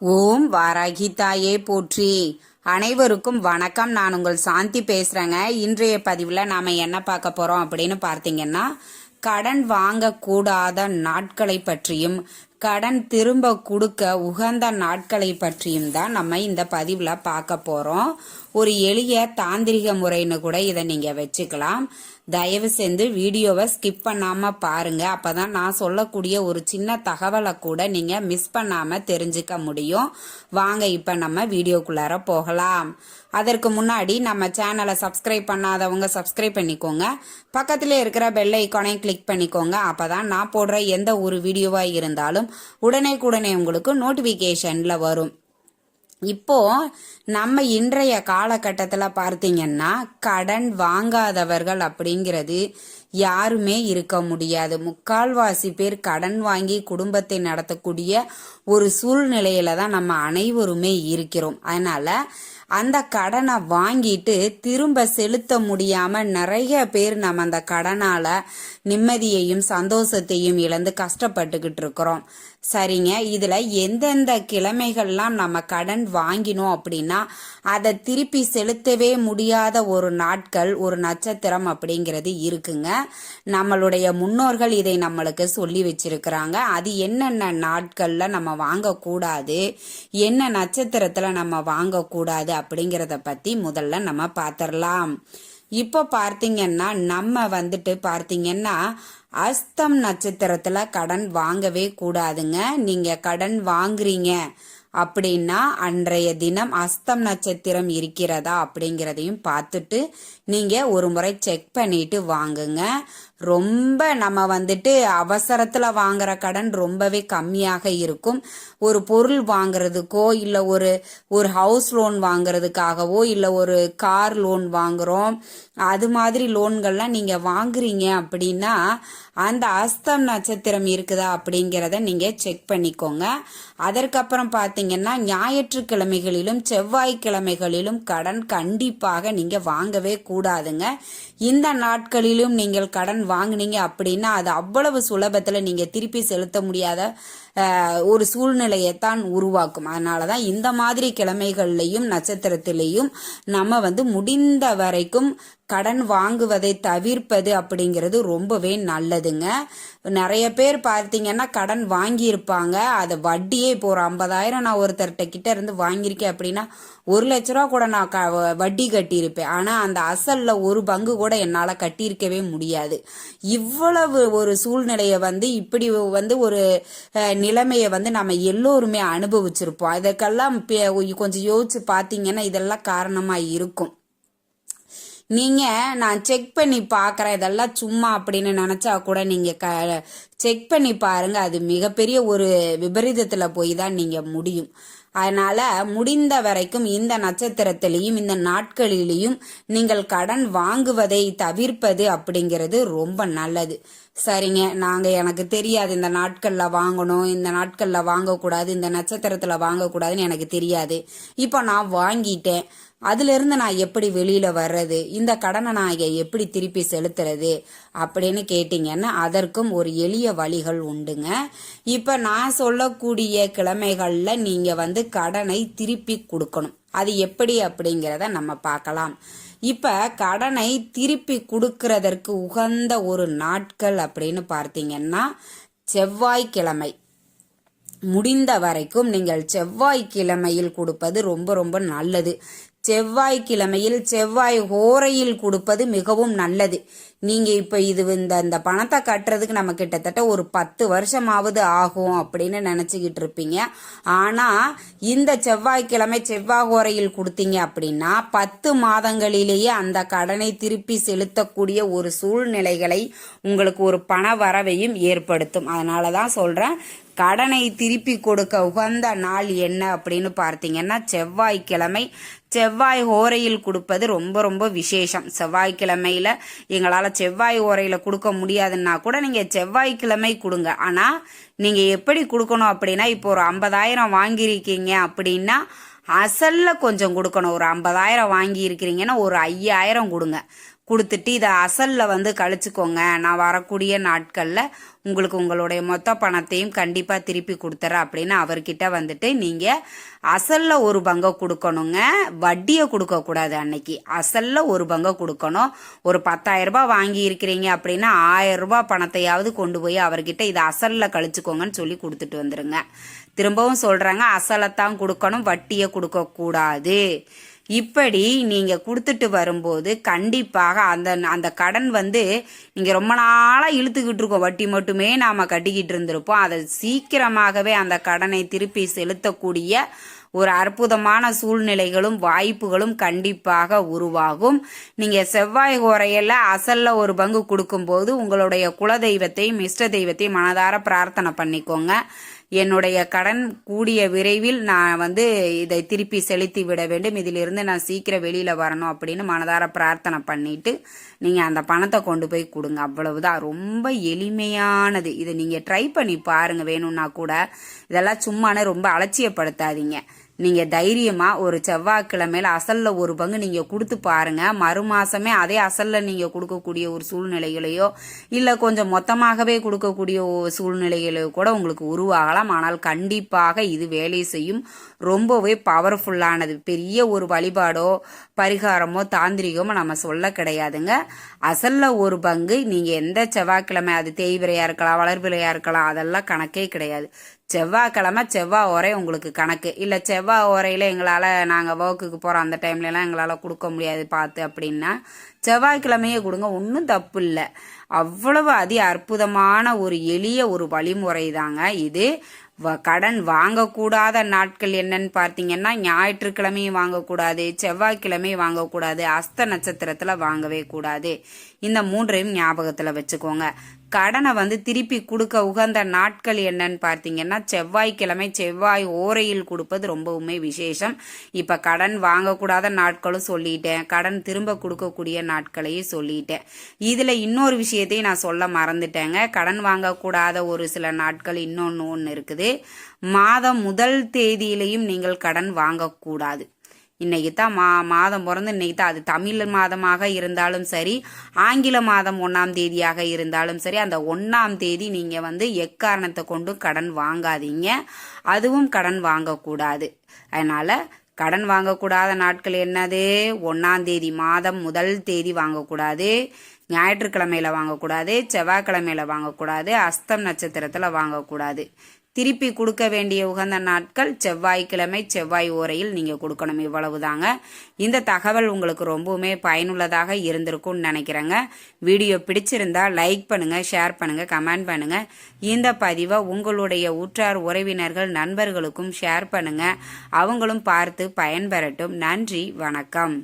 ஓம் வாராகி தாயே போற்றி. அனைவருக்கும் வணக்கம். நான் உங்கள் சாந்தி பேசுறேங்க. இன்றைய பதிவில் நாம என்ன பார்க்க போறோம் அப்படின்னு பார்த்தீங்கன்னா கடன் வாங்கக்கூடாத நாட்களை பற்றியும் கடன் திரும்ப கொடுக்க உகந்த நாட்களை பற்றியும் தான் நம்ம இந்த பதிவில் பார்க்க போறோம். ஒரு எளிய தாந்திரிக முறைன்னு கூட இதை நீங்க வச்சுக்கலாம். தயவு செஞ்சு வீடியோவை ஸ்கிப் பண்ணாம பாருங்க. அப்பதான் நான் சொல்லக்கூடிய ஒரு சின்ன தகவலை கூட நீங்க மிஸ் பண்ணாம தெரிஞ்சுக்க முடியும். வாங்க இப்ப நம்ம வீடியோக்குள்ளார போகலாம். அதற்கு முன்னாடி நம்ம சேனலை சப்ஸ்கிரைப் பண்ணாதவங்க சப்ஸ்கிரைப் பண்ணிக்கோங்க. பக்கத்தில் இருக்கிற பெல் ஐக்கானையும் கிளிக் பண்ணிக்கோங்க. அப்போதான் நான் போடுற எந்த ஒரு வீடியோவாக இருந்தாலும் உடனே உடனே உங்களுக்கு நோட்டிஃபிகேஷனில் வரும். இப்போ நம்ம இன்றைய காலகட்டத்தில் பார்த்தீங்கன்னா கடன் வாங்காதவர்கள் அப்படிங்கிறது யாருமே இருக்க முடியாது. முக்கால்வாசி பேர் கடன் வாங்கி குடும்பத்தை நடத்தக்கூடிய ஒரு சூழ்நிலையில தான் நம்ம அனைவருமே இருக்கிறோம். அதனால அந்த கடனை வாங்கிட்டு திரும்ப செலுத்த முடியாம நிறைய பேர் நம்ம அந்த கடனால நிம்மதியையும் சந்தோஷத்தையும் இழந்து கஷ்டப்பட்டுக்கிட்டு இருக்கிறோம். சரிங்க. இதுல எந்தெந்த கிழமைகள்லாம் நம்ம கடன் வாங்கினோம் அப்படின்னா அதை திருப்பி செலுத்தவே முடியாத ஒரு நாட்கள் ஒரு நட்சத்திரம் அப்படிங்கிறது இருக்குங்க. நம்மளுடைய முன்னோர்கள் இதை நம்மளுக்கு சொல்லி வச்சிருக்கிறாங்க. அது என்னென்ன நாட்கள்ல நம்ம வாங்கக்கூடாது. என்ன நட்சத்திரத்துல நம்ம வாங்கக்கூடாது அப்படிங்கிறத பத்தி முதல்ல நம்ம பார்த்துடலாம் இப்போ பார்த்தீங்கன்னா நம்ம வந்துட்டு பார்த்தீங்கன்னா அஸ்தம் நட்சத்திரத்துல கடன் வாங்கவே கூடாதுங்க. நீங்க கடன் வாங்குறீங்க அப்படின்னா அன்றைய தினம் அஸ்தம் நட்சத்திரம் இருக்கிறதா அப்படிங்கிறதையும் பார்த்துட்டு நீங்க ஒரு முறை செக் பண்ணிட்டு வாங்குங்க. ரொம்ப நம்ம வந்துட்டு அவசரத்தில் வாங்குற கடன் ரொம்பவே கம்மியாக இருக்கும். ஒரு பொருள் வாங்குறதுக்கோ இல்லை ஒரு ஒரு ஹவுஸ் லோன் வாங்குறதுக்காகவோ இல்லை ஒரு கார் லோன் வாங்குறோம். அது மாதிரி லோன்கள்லாம் நீங்கள் வாங்குறீங்க அப்படின்னா அந்த அஸ்தம் நட்சத்திரம் இருக்குதா அப்படிங்கிறத நீங்கள் செக் பண்ணிக்கோங்க. அதற்கப்புறம் பார்த்தீங்கன்னா ஞாயிற்றுக்கிழமைகளிலும் செவ்வாய்க்கிழமைகளிலும் கடன் கண்டிப்பாக நீங்கள் வாங்கவே கூடாதுங்க. இந்த நாட்களிலும் நீங்கள் கடன் வாங்குனீங்க அப்படின்னா அது அவ்வளவு சுலபத்தில் நீங்கள் திருப்பி செலுத்த முடியாத ஒரு சூழ்நிலையைத்தான் உருவாக்கும். அதனால தான் இந்த மாதிரி கிழமைகள்லையும் நட்சத்திரத்திலையும் நம்ம வந்து முடிந்த வரைக்கும் கடன் வாங்குவதை தவிர்ப்பது அப்படிங்கிறது ரொம்பவே நல்லதுங்க. நிறைய பேர் பார்த்தீங்கன்னா கடன் வாங்கியிருப்பாங்க. அதை வட்டியே இப்போ ஒரு ஐம்பதாயிரம் நான் ஒருத்தர்கிட்ட கிட்ட இருந்து வாங்கியிருக்கேன் அப்படின்னா ஒரு லட்ச ரூபா கூட நான் க வட்டி கட்டியிருப்பேன். ஆனால் அந்த அசலில் ஒரு பங்கு கூட என்னால் கட்டியிருக்கவே முடியாது. இவ்வளவு ஒரு சூழ்நிலையை வந்து இப்படி வந்து ஒரு நிலைமையை வந்து நம்ம எல்லோருமே அனுபவிச்சிருப்போம். இதற்கெல்லாம் கொஞ்சம் யோசிச்சு பார்த்தீங்கன்னா இதெல்லாம் காரணமாக இருக்கும். நீங்க நான் செக் பண்ணி பார்க்குறேன் இதெல்லாம் சும்மா அப்படின்னு நினைச்சா கூட நீங்க க செக் பண்ணி பாருங்க. அது மிகப்பெரிய ஒரு விபரீதத்துல போய் தான் நீங்க முடியும். அதனால முடிந்த வரைக்கும் இந்த நட்சத்திரத்திலையும் இந்த நாட்களிலையும் நீங்கள் கடன் வாங்குவதை தவிர்ப்பது அப்படிங்கிறது ரொம்ப நல்லது. சரிங்க. நாங்க எனக்கு தெரியாது. இந்த நாட்கள்ல வாங்கணும். இந்த நாட்கள்ல வாங்கக்கூடாது. இந்த நட்சத்திரத்துல வாங்கக்கூடாதுன்னு எனக்கு தெரியாது. இப்போ நான் வாங்கிட்டேன். அதுல இருந்து நான் எப்படி வெளியில வர்றது? இந்த கடனை நான் எப்படி திருப்பி செலுத்துறது? அப்படின்னு கேட்டீங்கன்னா அதற்கும் ஒரு எளிய வழிகள் உண்டுங்க. இப்ப நான் சொல்லக்கூடிய கிழமைகள்ல நீங்க வந்து கடனை திருப்பி கொடுக்கணும். அது எப்படி அப்படிங்கிறத நம்ம பார்க்கலாம். இப்போ கடனை திருப்பி கொடுக்கறதற்கு உகந்த ஒரு நாட்கள் அப்படின்னு பார்த்தீங்கன்னா செவ்வாய்க்கிழமை. முடிந்த வரைக்கும் நீங்கள் செவ்வாய்க்கிழமையில் கொடுப்பது ரொம்ப ரொம்ப நல்லது. செவ்வாய்க்கிழமையில் செவ்வாய் ஹோரையில் கொடுப்பது மிகவும் நல்லது. நீங்க இப்ப இது இந்த இந்த பணத்தை கட்டுறதுக்கு நம்ம கிட்டத்தட்ட ஒரு பத்து வருஷமாவது ஆகும் அப்படின்னு நினைச்சுக்கிட்டு இருப்பீங்க. ஆனா இந்த செவ்வாய்க்கிழமை செவ்வாய் ஹோரையில் கொடுத்தீங்க அப்படின்னா பத்து மாதங்களிலேயே அந்த கடனை திருப்பி செலுத்தக்கூடிய ஒரு சூழ்நிலைகளை உங்களுக்கு ஒரு பண வரவையும் ஏற்படுத்தும். அதனாலதான் சொல்றேன் கடனை திருப்பி கொடுக்க உகந்த நாள் என்ன அப்படின்னு பார்த்தீங்கன்னா செவ்வாய்க்கிழமை. செவ்வாய் ஓரையில் கொடுப்பது ரொம்ப ரொம்ப விசேஷம். செவ்வாய்க்கிழமையில எங்களால் செவ்வாய் ஓரையில் கொடுக்க முடியாதுன்னா கூட நீங்கள் செவ்வாய்க்கிழமை கொடுங்க. ஆனால் நீங்கள் எப்படி கொடுக்கணும் அப்படின்னா இப்போ ஒரு ஐம்பதாயிரம் வாங்கியிருக்கீங்க அப்படின்னா அசல்ல கொஞ்சம் கொடுக்கணும். ஒரு ஐம்பதாயிரம் வாங்கி இருக்கிறீங்கன்னா ஒரு ஐயாயிரம் கொடுங்க. கொடுத்துட்டு இதை அசலில் வந்து கழிச்சுக்கோங்க. நான் வரக்கூடிய நாட்களில் உங்களுக்கு உங்களுடைய மொத்த பணத்தையும் கண்டிப்பாக திருப்பி கொடுத்துறேன் அப்படின்னு அவர்கிட்ட வந்துட்டு நீங்கள் அசலில் ஒரு பங்கை கொடுக்கணுங்க. வட்டியை கொடுக்கக்கூடாது அன்னைக்கு. அசலில் ஒரு பங்கை கொடுக்கணும். ஒரு பத்தாயிரம் ரூபாய் வாங்கி இருக்கிறீங்க அப்படின்னா ஆயிரரூபா பணத்தையாவது கொண்டு போய் அவர்கிட்ட இதை அசலில் கழிச்சுக்கோங்கன்னு சொல்லி கொடுத்துட்டு வந்துடுங்க திரும்பவும் சொல்கிறாங்க அசலைத்தான் கொடுக்கணும் வட்டியை கொடுக்கக்கூடாது. இப்படி நீங்கள் கொடுத்துட்டு வரும்போது கண்டிப்பாக அந்த அந்த கடன் வந்து நீங்கள் ரொம்ப நாளாக இழுத்துக்கிட்டு இருக்கோம். வட்டி மட்டுமே நாம் கட்டிக்கிட்டு இருந்திருப்போம். அதை சீக்கிரமாகவே அந்த கடனை திருப்பி செலுத்தக்கூடிய ஒரு அற்புதமான சூழ்நிலைகளும் வாய்ப்புகளும் கண்டிப்பாக உருவாகும். நீங்கள் செவ்வாய் கோரையில் அசலில் ஒரு பங்கு கொடுக்கும்போது உங்களுடைய குலதெய்வத்தையும் இஷ்ட தெய்வத்தையும் மனதார பிரார்த்தனை பண்ணிக்கோங்க. என்னுடைய கடன் கூடிய விரைவில் நான் வந்து இதை திருப்பி செலுத்தி விட வேண்டும். இதிலிருந்து நான் சீக்கிரம் வெளியில் வரணும் அப்படின்னு மனதார பிரார்த்தனை பண்ணிட்டு நீங்கள் அந்த பணத்தை கொண்டு போய் கொடுங்க. அவ்வளவுதான். ரொம்ப எளிமையானது. இதை நீங்கள் ட்ரை பண்ணி பாருங்க. வேணும்னா கூட இதெல்லாம் சும்மானே ரொம்ப அலட்சியப்படுத்தாதீங்க. நீங்க தைரியமா ஒரு செவ்வாய்க்கிழமையில அசல்ல ஒரு பங்கு நீங்க கொடுத்து பாருங்க. மறு மாசமே அதே அசல்ல நீங்க கொடுக்கக்கூடிய ஒரு சூழ்நிலைகளையோ இல்ல கொஞ்சம் மொத்தமாகவே கொடுக்கக்கூடிய ஒரு சூழ்நிலைகளையோ கூட உங்களுக்கு உருவாகலாம். ஆனால் கண்டிப்பாக இது வேலை செய்யும் ரொம்பவே பவர்ஃபுல்லானது பெரிய ஒரு வழிபாடோ பரிகாரமோ தாந்திரிகமோ நம்ம சொல்ல கிடையாதுங்க. அசல்ல ஒரு பங்கு நீங்க எந்த செவ்வாய்க்கிழமை அது தேய்விரையா இருக்கலாம் வளர்பிறையா இருக்கலாம் அதெல்லாம் கணக்கே கிடையாது. செவ்வாய்க்கிழமை செவ்வாய் ஓரை உங்களுக்கு கணக்கு. இல்லை செவ்வாய் ஓரையில் எங்களால் நாங்கள் ஒர்க்குக்கு போகிறோம் அந்த டைம்லலாம் எங்களால் கொடுக்க முடியாது பார்த்து அப்படின்னா செவ்வாய்க்கிழமையே கொடுங்க ஒன்றும் தப்பு இல்லை. அவ்வளவு அதி அற்புதமான ஒரு எளிய ஒரு வழிமுறை தாங்க இது. கடன் வாங்கக்கூடாத நாட்கள் என்னன்னு பார்த்தீங்கன்னா ஞாயிற்றுக்கிழமையும் வாங்கக்கூடாது செவ்வாய்க்கிழமையும் வாங்கக்கூடாது அஸ்த நட்சத்திரத்தில் வாங்கவே கூடாது. இந்த மூன்றையும் ஞாபகத்தில் வச்சுக்கோங்க. கடனை வந்து திருப்பி கொடுக்க உகந்த நாட்கள் என்னன்னு பார்த்தீங்கன்னா செவ்வாய்க்கிழமை செவ்வாய் ஓரையில் கொடுப்பது ரொம்பவுமே விசேஷம். இப்போ கடன் வாங்கக்கூடாத நாட்களும் சொல்லிட்டேன். கடன் திரும்ப கொடுக்கக்கூடிய நாட்களையும் சொல்லிட்டேன். இதில் இன்னொரு விஷயத்தையும் நான் சொல்ல மறந்துட்டேங்க. கடன் வாங்கக்கூடாத ஒரு சில நாட்கள் இன்னொன்று ஒன்று இருக்குது. மாதம் முதல் தேதியிலையும் நீங்கள் கடன் வாங்கக்கூடாது. இன்னைக்கு தான் மா மாதம் பிறந்து இன்னைக்கு தான். அது தமிழ் மாதமாக இருந்தாலும் சரி ஆங்கில மாதம் ஒன்றாம் தேதியாக இருந்தாலும் சரி அந்த ஒன்றாம் தேதி நீங்கள் வந்து எக்காரணத்தை கொண்டு கடன் வாங்காதீங்க. அதுவும் கடன் வாங்கக்கூடாது. அதனால் கடன் வாங்கக்கூடாத நாட்கள் என்னது? ஒன்றாம் தேதி மாதம் முதல் தேதி வாங்கக்கூடாது. ஞாயிற்றுக்கிழமையில வாங்கக்கூடாது. செவ்வாய்க்கிழமையில வாங்கக்கூடாது. அஸ்தம் நட்சத்திரத்தில் வாங்கக்கூடாது. திருப்பி கொடுக்க வேண்டிய உகந்த நாட்கள் செவ்வாய்க்கிழமை செவ்வாய் ஓரையில் நீங்கள் கொடுக்கணும். இவ்வளவுதாங்க. இந்த தகவல் உங்களுக்கு ரொம்பவுமே பயனுள்ளதாக இருந்திருக்கும்னு நினைக்கிறேங்க. வீடியோ பிடிச்சிருந்தா லைக் பண்ணுங்கள் ஷேர் பண்ணுங்கள் கமெண்ட் பண்ணுங்கள் இந்த பதிவை உங்களுடைய உற்றார் உறவினர்கள் நண்பர்களுக்கும் ஷேர் பண்ணுங்கள் அவங்களும் பார்த்து பயன்பெறட்டும். நன்றி வணக்கம்.